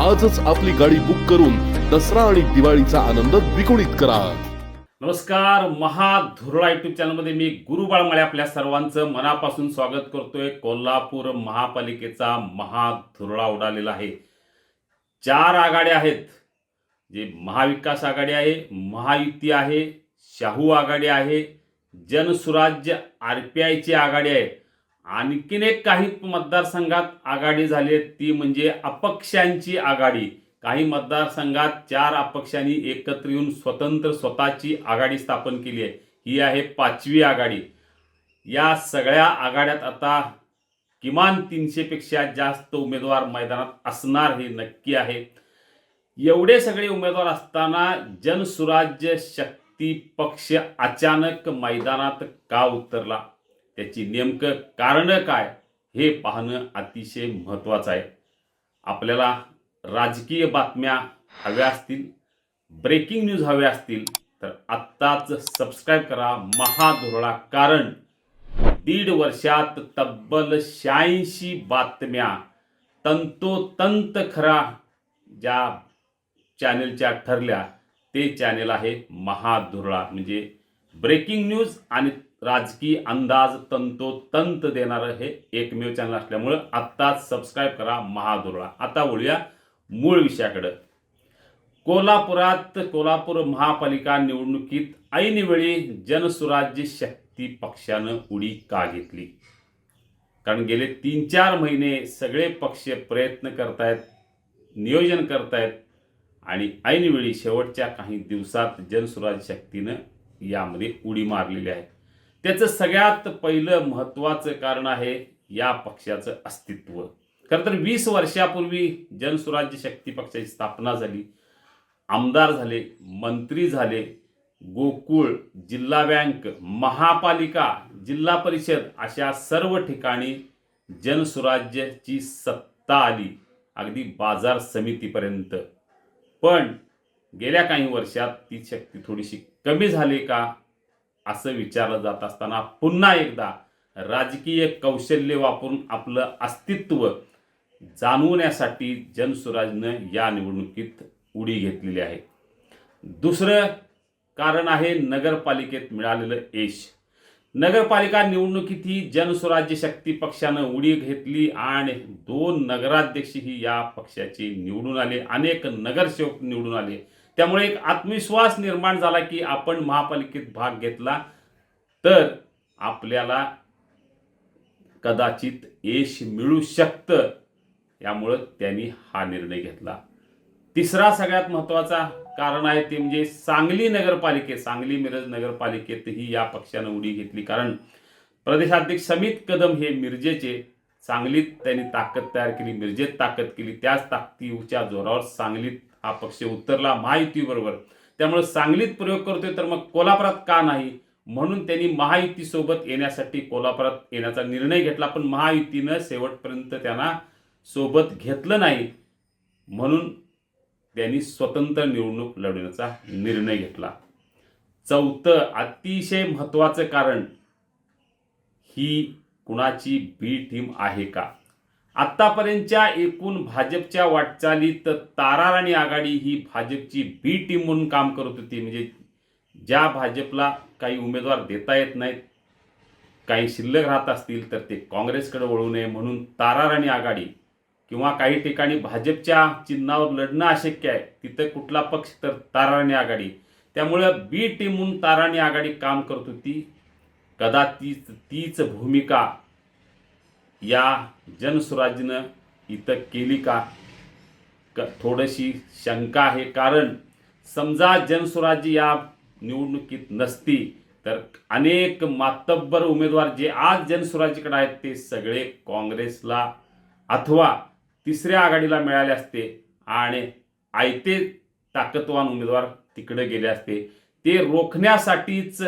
आजच आपली गाडी बुक करून दसरा आणि दिवाळीचा आनंद द्विगुणित करा. नमस्कार महाधुरळा युट्यूब चॅनलमध्ये मी गुरु बाळमाळे आपल्या सर्वांचं मनापासून स्वागत करतोय. कोल्हापूर महापालिकेचा महाधुरळा उडालेला आहे. चार आघाड्या आहेत. जे महाविकास आघाडी आहे महायुती आहे शाहू आघाडी आहे जनसुराज्य आर पी आयची आघाडी आहे. आणखीन एक काही मतदारसंघात आघाडी झाली आहे. ती म्हणजे अपक्षांची आघाडी. काही मतदारसंघात चार अपक्षांनी एकत्र येऊन स्वतंत्र स्वतःची आघाडी स्थापन केली आहे. ही आहे पाचवी आघाडी. या सगळ्या आघाड्यात आता किमान तीनशेपेक्षा जास्त उमेदवार मैदानात असणार हे नक्की आहे. एवढे सगळे उमेदवार असताना जनसुराज्य शक्ती पक्ष अचानक मैदानात का उतरला? त्याची नेमकं कारणं काय हे पाहणं अतिशय महत्त्वाचं आहे. आपल्याला राजकीय बातम्या हव्या असतील ब्रेकिंग न्यूज हव्या असतील तर आत्ताच सबस्क्राईब करा महाधुरळा कारण. दीड वर्षात तब्बल शहाऐंशी बातम्या तंतोतंत खरा ज्या चॅनेलच्या ठरल्या ते चॅनेल आहे महाधुरळा. म्हणजे ब्रेकिंग न्यूज आणि राजकीय अंदाज तंतोतंत देणारं हे एकमेव चॅनल असल्यामुळं आत्ताच सबस्क्राईब करा महाधुरळा आता बोलूया मूळ विषयाकडं. कोल्हापुरात कोल्हापूर महापालिका निवडणुकीत ऐनवेळी जनसुराज्य शक्ती पक्षानं उडी का घेतली? कारण गेले तीन चार महिने सगळे पक्ष प्रयत्न करतायत नियोजन करतायत आणि ऐनवेळी शेवटच्या काही दिवसात जनसुराज्य शक्तीनं यामध्ये उडी मारलेली आहे. त्याचं सगळ्यात पहिलं महत्त्वाचं कारण आहे या पक्षाचं अस्तित्व. खरं तर वीस वर्षापूर्वी जनसुराज्य शक्ती पक्षाची स्थापना झाली. आमदार झाले मंत्री झाले गोकुळ जिल्हा बँक महापालिका जिल्हा परिषद अशा सर्व ठिकाणी जनसुराज्यची सत्ता आली. अगदी बाजार समितीपर्यंत. पण गेल्या काही वर्षात ती शक्ती थोडीशी कमी झाली का? असं विचारलं जात असताना पुन्हा एकदा राजकीय कौशल्य वापरून आपलं अस्तित्व जाणवण्यासाठी जनसुराजनं या निवडणुकीत उडी घेतलेली आहे. दुसरं कारण आहे नगरपालिकेत मिळालेलं यश. नगरपालिका निवडणुकीत ही जनसुराज्य शक्ती पक्षानं उडी घेतली आणि दोन नगराध्यक्षही या पक्षाचे निवडून आले. अनेक नगरसेवक निवडून आले. त्यामुळे एक आत्मविश्वास निर्माण झाला की आपण महापालिकेत भाग घेतला तर आपल्याला कदाचित यश मिळू शकतं. यामुळं त्यांनी हा निर्णय घेतला. तिसरा सगळ्यात महत्त्वाचा कारण आहे ते म्हणजे सांगली नगरपालिकेत सांगली मिरज नगरपालिकेतही या पक्षानं उडी घेतली. कारण प्रदेशाध्यक्ष समित कदम हे मिरजेचे. सांगलीत त्यांनी ताकद तयार केली मिरजेत ताकद केली. त्याच ताकदीच्या जोरावर सांगलीत हा पक्ष उतरला महायुतीबरोबर. त्यामुळे सांगलीत प्रयोग करतोय तर मग कोल्हापुरात का नाही? म्हणून त्यांनी महायुतीसोबत येण्यासाठी कोल्हापुरात येण्याचा निर्णय घेतला. पण महायुतीनं शेवटपर्यंत त्यांना सोबत घेतलं नाही. म्हणून त्यांनी स्वतंत्र निवडणूक लढवण्याचा निर्णय घेतला. चौथं अतिशय महत्त्वाचं कारण ही कुणाची बी टीम आहे का? आत्तापर्यंतच्या एकूण भाजपच्या वाटचालीत ताराराणी आघाडी ही भाजपची बी टीम म्हणून काम करत होती. म्हणजे ज्या भाजपला काही उमेदवार देता येत नाहीत काही शिल्लक राहत असतील तर ते काँग्रेसकडे वळू नये म्हणून ताराराणी आघाडी किंवा काही ठिकाणी भाजपच्या चिन्हावर लढणं अशक्य आहे तिथं कुठला पक्ष तर ताराराणी आघाडी. त्यामुळं बी टीम म्हणून ताराणी आघाडी काम करत होती. कदाचित तीच भूमिका या जनस्वराज्यनं इथं केली का? क थोडीशी शंका आहे. कारण समजा जनसुराज्य या निवडणुकीत नसती तर अनेक मातब्बर उमेदवार जे आज जनसुराज्यकडे आहेत ते सगळे काँग्रेसला अथवा तिसऱ्या आघाडीला मिळाले असते आणि आयते ताकदवान उमेदवार तिकडे गेले असते. ते रोखण्यासाठीच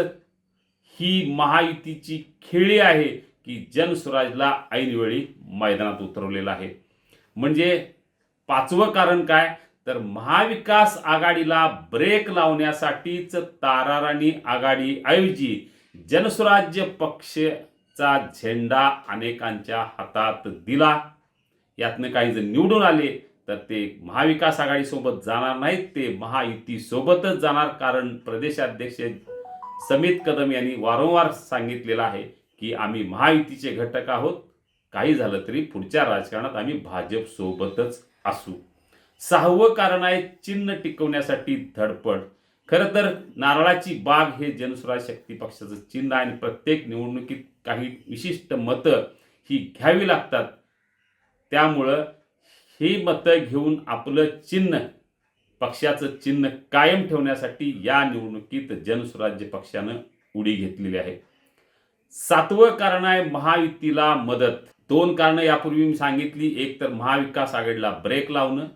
ही महायुतीची खेळी आहे. की जनस्वराजला ऐनवेळी मैदानात उतरवलेलं आहे. म्हणजे पाचवं कारण काय? तर महाविकास आघाडीला ब्रेक लावण्यासाठीच ताराराणी आघाडीऐवजी जनस्वराज्य पक्षचा झेंडा अनेकांच्या हातात दिला. यातनं काही जर निवडून आले तर ते महाविकास आघाडीसोबत जाणार नाहीत. ते महायुतीसोबतच जाणार कारण प्रदेशाध्यक्ष समित कदम यांनी वारंवार सांगितलेलं आहे की आम्ही महायुतीचे घटक आहोत. काही झालं तरी पुढच्या राजकारणात आम्ही भाजप सोबतच असू. सहावं कारण आहे चिन्ह टिकवण्यासाठी धडपड. खरं तर नारळाची बाग हे जनसुराज शक्ती पक्षाचं चिन्ह आहे आणि प्रत्येक निवडणुकीत काही विशिष्ट मतं ही घ्यावी लागतात. त्यामुळं ही मतं घेऊन आपलं चिन्ह पक्षाचं चिन्ह कायम ठेवण्यासाठी या निवडणुकीत जनस्वराज्य पक्षानं उडी घेतलेली आहे. सातवं कारण आहे महायुतीला मदत. दोन कारणं यापूर्वी मी सांगितली. एक तर महाविकास आघाडीला ब्रेक लावणं.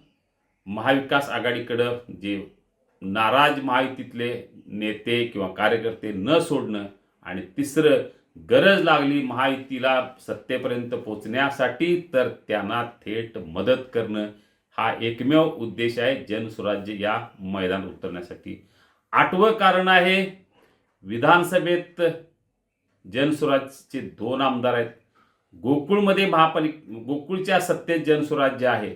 महाविकास आघाडीकडं जे नाराज महायुतीतले नेते किंवा कार्यकर्ते न सोडणं. आणि तिसरं गरज लागली महायुतीला सत्तेपर्यंत पोचण्यासाठी तर त्यांना थेट मदत करणं. हा एकमेव उद्देश आहे जनस्वराज्य या मैदान उतरण्यासाठी. आठवं कारण आहे विधानसभेत जनसुराजचे दोन आमदार आहेत. गोकुळमध्ये महापालिक गोकुळच्या सत्तेत जनस्वराज्य आहे.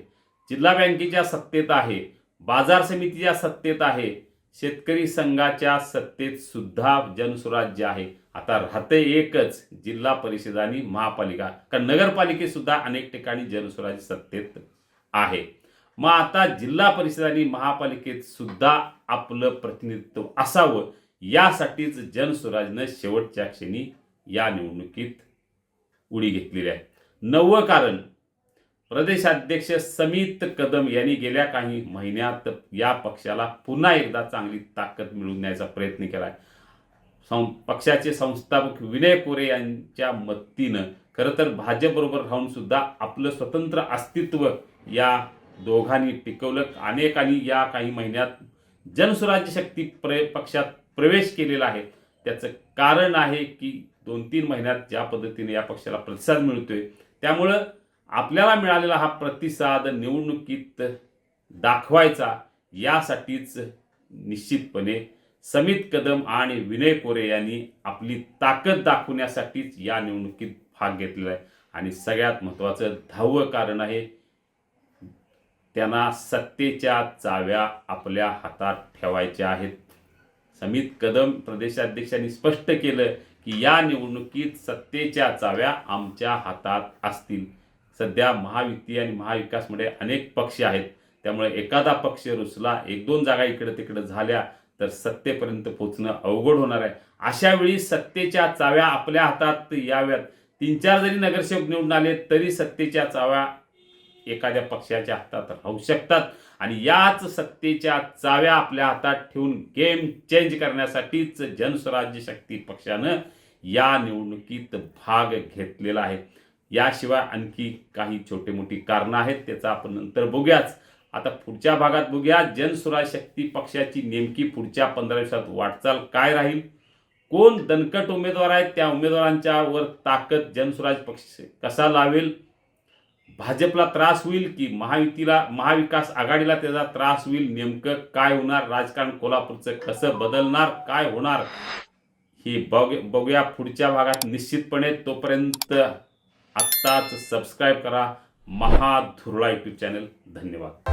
जिल्हा बँकेच्या सत्तेत आहे. बाजार समितीच्या सत्तेत आहे. शेतकरी संघाच्या सत्तेत सुद्धा जनस्वराज्य आहे. आता राहते एकच जिल्हा परिषद आणि महापालिका. कारण नगरपालिकेत सुद्धा अनेक ठिकाणी जनस्वराज्य सत्तेत आहे. मग आता जिल्हा परिषद आणि महापालिकेत सुद्धा आपलं प्रतिनिधित्व असावं. यासाठीच जनस्वराजनं शेवटच्या क्षणी या निवडणुकीत उडी घेतलेली आहे. नववं कारण प्रदेशाध्यक्ष समित कदम यांनी गेल्या काही महिन्यात या पक्षाला पुन्हा एकदा चांगली ताकद मिळवून द्यायचा प्रयत्न केला आहे. सं पक्षाचे संस्थापक विनय कोरे यांच्या मदतीनं खरं तर भाजपबरोबर राहून सुद्धा आपलं स्वतंत्र अस्तित्व या दोघांनी टिकवलं. अनेकांनी या काही महिन्यात जनस्वराज्य शक्ती प्र पक्षात प्रवेश केलेला आहे. त्याचं कारण आहे की दोन तीन महिन्यात ज्या पद्धतीने या पक्षाला प्रतिसाद मिळतोय त्यामुळं आपल्याला मिळालेला हा प्रतिसाद निवडणुकीत दाखवायचा यासाठीच निश्चितपणे समित कदम आणि विनय कोरे यांनी आपली ताकद दाखवण्यासाठीच या निवडणुकीत भाग घेतलेला आहे. आणि सगळ्यात महत्त्वाचं दहावं कारण आहे त्यांना सत्तेच्या चाव्या आपल्या हातात ठेवायच्या आहेत. समित कदम प्रदेशाध्यक्षांनी स्पष्ट केलं की या निवडणुकीत सत्तेच्या चाव्या आमच्या हातात असतील. सध्या महायुती आणि महाविकासमध्ये अनेक पक्ष आहेत. त्यामुळे एखादा पक्ष रुसला एक दोन जागा इकडे तिकडे झाल्या तर सत्तेपर्यंत पोचणं अवघड होणार आहे. अशा वेळी सत्तेच्या चाव्या आपल्या हातात याव्यात. तीन चार जरी नगरसेवक निवडून आले तरी सत्तेच्या चाव्या एखाद्या पक्षाच्या हातात राहू शकतात. आणि याच सत्तेच्या चाव्या आपल्या हातात ठेवून गेम चेंज करण्यासाठीच जनस्वराज्य शक्ती पक्षानं या निवडणुकीत भाग घेतलेला आहे. याशिवाय आणखी काही छोटे मोठी कारणं आहेत त्याचा आपण नंतर बघूयाच. आता पुढच्या भागात बघूया जनस्वराज शक्ती पक्षाची नेमकी पुढच्या पंधरा दिवसात वाटचाल काय राहील? कोण दणकट उमेदवार आहेत? त्या उमेदवारांच्यावर ताकद जनस्वराज पक्ष कसा लावेल? भाजपला त्रास होईल की महायुतीला महाविकास आघाडीला त्याचा त्रास होईल? नेमकं काय होणार? राजकारण कोल्हापूरचं कसं बदलणार? काय होणार? हे बघ बघूया पुढच्या भागात. निश्चितपणे तोपर्यंत आत्ताच सबस्क्राईब करा. महाधुरळा यूट्यूब चॅनल धन्यवाद.